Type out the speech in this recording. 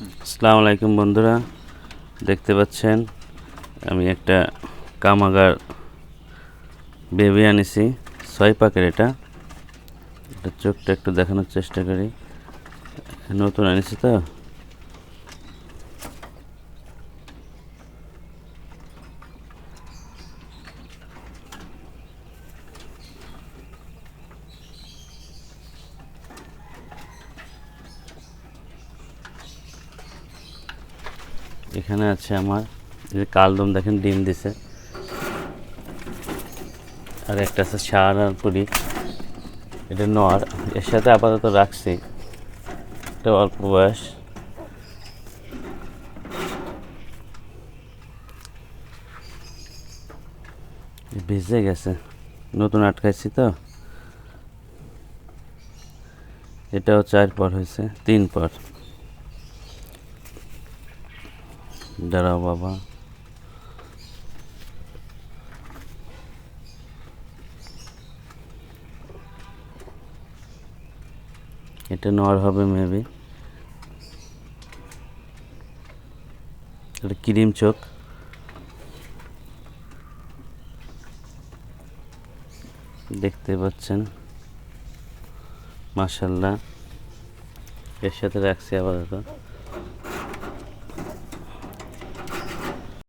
আসসালামু আলাইকুম বন্ধুরা, দেখতে পাচ্ছেন, আমি একটা কামাগার বেবি আনিছি, ছয় পাকের এটা। এটা চোখটা একটু দেখানোর চেষ্টা করি। নতুন আনিছি তো। এখানে আছে আমার যে কালদম দেখেন, ডিম দিছে। আর একটা আছে সার আর পুরি এটা নর এর সাথে আপাতত রাখছি। এটা অল্প বয়স। ভিজে গেছে। নতুন আটকাইছি তো। এটাও চার পর হয়েছে, তিন পর। দাঁড়াও বাবা। এটা নর হবে মেবি এটা ক্রিম চোখ। দেখতে পাচ্ছেন। মাশাল্লাহ এর সাথে রাখছি আপাতত।